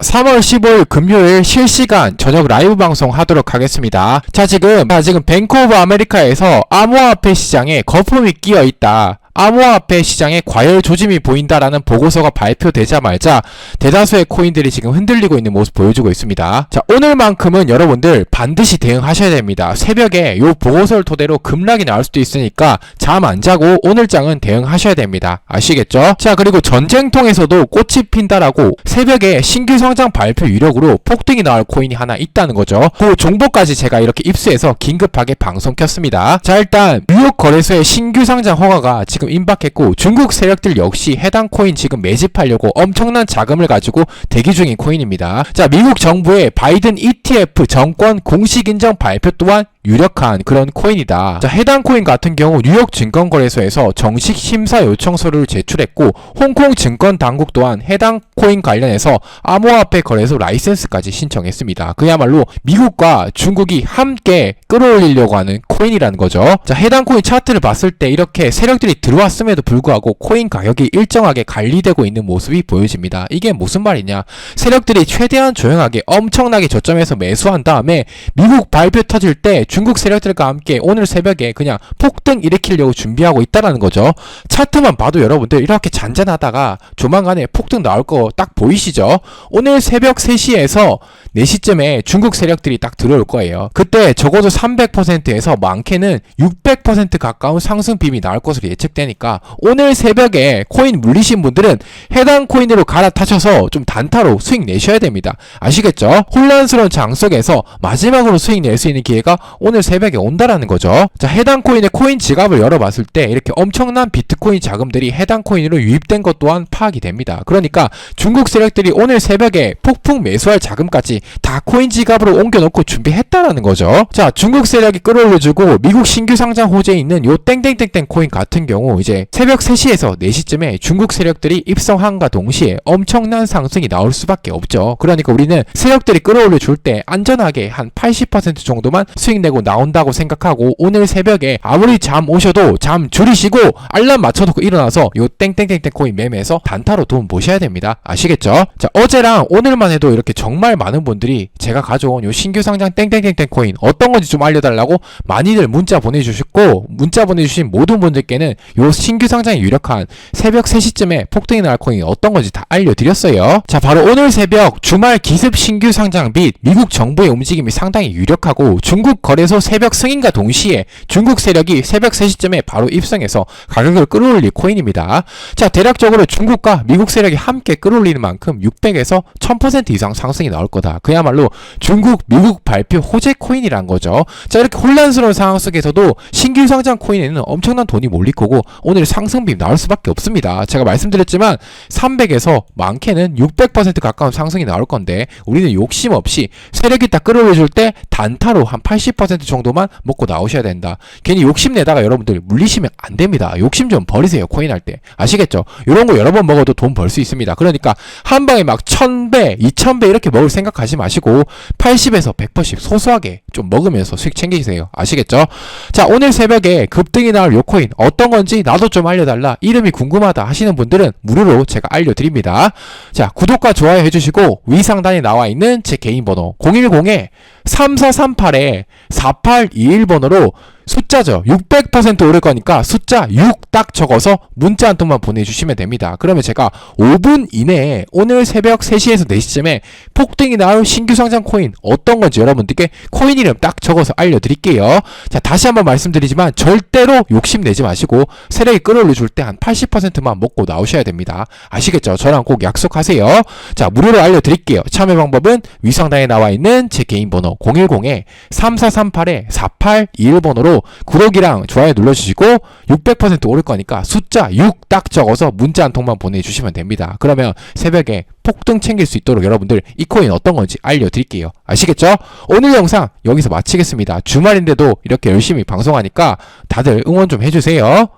3월 15일 금요일 실시간 저녁 라이브 방송 하도록 하겠습니다. 자, 지금, 자, 지금 뱅크 오브 아메리카에서 암호화폐 시장에 거품이 끼어 있다. 암호화폐 시장에 과열 조짐이 보인다라는 보고서가 발표되자마자 대다수의 코인들이 지금 흔들리고 있는 모습 보여주고 있습니다. 자, 오늘만큼은 여러분들 반드시 대응하셔야 됩니다. 새벽에 요 보고서를 토대로 급락이 나올 수도 있으니까 잠 안 자고 오늘 장은 대응하셔야 됩니다. 아시겠죠? 자, 그리고 전쟁통에서도 꽃이 핀다라고 새벽에 신규 성장 발표 유력으로 폭등이 나올 코인이 하나 있다는 거죠. 그 정보까지 제가 이렇게 입수해서 긴급하게 방송 켰습니다. 자, 일단 뉴욕 거래소의 신규 상장 허가가 지금 임박했고 중국 세력들 역시 해당 코인 지금 매집하려고 엄청난 자금을 가지고 대기 중인 코인입니다. 자, 미국 정부의 바이든 ETF 정권 공식 인정 발표 또한 유력한 그런 코인이다. 자, 해당 코인 같은 경우 뉴욕 증권거래소에서 정식 심사 요청서를 제출했고 홍콩 증권 당국 또한 해당 코인 관련해서 암호화폐 거래소 라이센스까지 신청했습니다. 그야말로 미국과 중국이 함께 끌어올리려고 하는 코인이라는 거죠. 자, 해당 코인 차트를 봤을 때 이렇게 세력들이 들어 왔음에도 불구하고 코인 가격이 일정하게 관리되고 있는 모습이 보여집니다. 이게 무슨 말이냐? 세력들이 최대한 조용하게 엄청나게 저점에서 매수한 다음에 미국 발표 터질 때 중국 세력들과 함께 오늘 새벽에 그냥 폭등 일으키려고 준비하고 있다라는 거죠. 차트만 봐도 여러분들 이렇게 잔잔하다가 조만간에 폭등 나올 거 딱 보이시죠? 오늘 새벽 3시에서 4시쯤에 중국 세력들이 딱 들어올 거예요. 그때 적어도 300%에서 많게는 600% 가까운 상승 빔이 나올 것으로 예측 되니까 오늘 새벽에 코인 물리신 분들은 해당 코인으로 갈아타셔서 좀 단타로 수익 내셔야 됩니다. 아시겠죠? 혼란스러운 장 속에서 마지막으로 수익 낼 수 있는 기회가 오늘 새벽에 온다라는 거죠. 자, 해당 코인의 코인 지갑을 열어봤을 때 이렇게 엄청난 비트코인 자금들이 해당 코인으로 유입된 것 또한 파악이 됩니다. 그러니까 중국 세력들이 오늘 새벽에 폭풍 매수할 자금까지 다 코인 지갑으로 옮겨놓고 준비했다라는 거죠. 자, 중국 세력이 끌어올려주고 미국 신규 상장 호재에 있는 요 땡땡땡땡 코인 같은 경우 이제 새벽 3시에서 4시쯤에 중국 세력들이 입성함과 동시에 엄청난 상승이 나올 수밖에 없죠. 그러니까 우리는 세력들이 끌어올려 줄 때 안전하게 한 80% 정도만 수익 내고 나온다고 생각하고 오늘 새벽에 아무리 잠 오셔도 잠 줄이시고 알람 맞춰놓고 일어나서 요 땡땡땡땡 코인 매매해서 단타로 돈 보셔야 됩니다. 아시겠죠? 자, 어제랑 오늘만 해도 이렇게 정말 많은 분들이 제가 가져온 요 신규 상장 땡땡땡땡 코인 어떤 건지 좀 알려달라고 많이들 문자 보내주셨고 문자 보내주신 모든 분들께는 요 신규 상장이 유력한 새벽 3시쯤에 폭등이 날 코인 어떤 건지 다 알려드렸어요. 자, 바로 오늘 새벽 주말 기습 신규 상장 및 미국 정부의 움직임이 상당히 유력하고 중국 거래소 새벽 승인과 동시에 중국 세력이 새벽 3시쯤에 바로 입성해서 가격을 끌어올릴 코인입니다. 자, 대략적으로 중국과 미국 세력이 함께 끌어올리는 만큼 600에서 1000% 이상 상승이 나올 거다. 그야말로 중국, 미국 발표 호재 코인이란 거죠. 자, 이렇게 혼란스러운 상황 속에서도 신규 상장 코인에는 엄청난 돈이 몰릴 거고 오늘 상승빔 나올 수밖에 없습니다. 제가 말씀드렸지만 300에서 많게는 600% 가까운 상승이 나올 건데 우리는 욕심 없이 세력이 딱 끌어올려줄 때 단타로 한 80% 정도만 먹고 나오셔야 된다. 괜히 욕심 내다가 여러분들 물리시면 안 됩니다. 욕심 좀 버리세요. 코인 할 때. 아시겠죠? 이런 거 여러 번 먹어도 돈 벌 수 있습니다. 그러니까 한 방에 막 1000배, 2000배 이렇게 먹을 생각하지 마시고 80에서 100%씩 소소하게 좀 먹으면서 수익 챙기세요. 아시겠죠? 자, 오늘 새벽에 급등이 나올 요 코인 어떤 건지 나도 좀 알려달라. 이름이 궁금하다 하시는 분들은 무료로 제가 알려드립니다. 자, 구독과 좋아요 해주시고 위 상단에 나와 있는 제 개인 번호 010에 3438에 4821번으로 숫자죠. 600% 오를 거니까 숫자 6 딱 적어서 문자 한 통만 보내주시면 됩니다. 그러면 제가 5분 이내에 오늘 새벽 3시에서 4시쯤에 폭등이 나올 신규 상장 코인 어떤 건지 여러분들께 코인 이름 딱 적어서 알려드릴게요. 자, 다시 한번 말씀드리지만 절대로 욕심내지 마시고 세력이 끌어올려 줄 때 한 80%만 먹고 나오셔야 됩니다. 아시겠죠? 저랑 꼭 약속하세요. 자, 무료로 알려드릴게요. 참여 방법은 위상단에 나와 있는 제 개인 번호 010에 3438에 4821번으로 구독이랑 좋아요 눌러주시고 600% 오를 거니까 숫자 6 딱 적어서 문자 한 통만 보내주시면 됩니다. 그러면 새벽에 폭등 챙길 수 있도록 여러분들 이 코인 어떤 건지 알려드릴게요. 아시겠죠? 오늘 영상 여기서 마치겠습니다. 주말인데도 이렇게 열심히 방송하니까 다들 응원 좀 해주세요.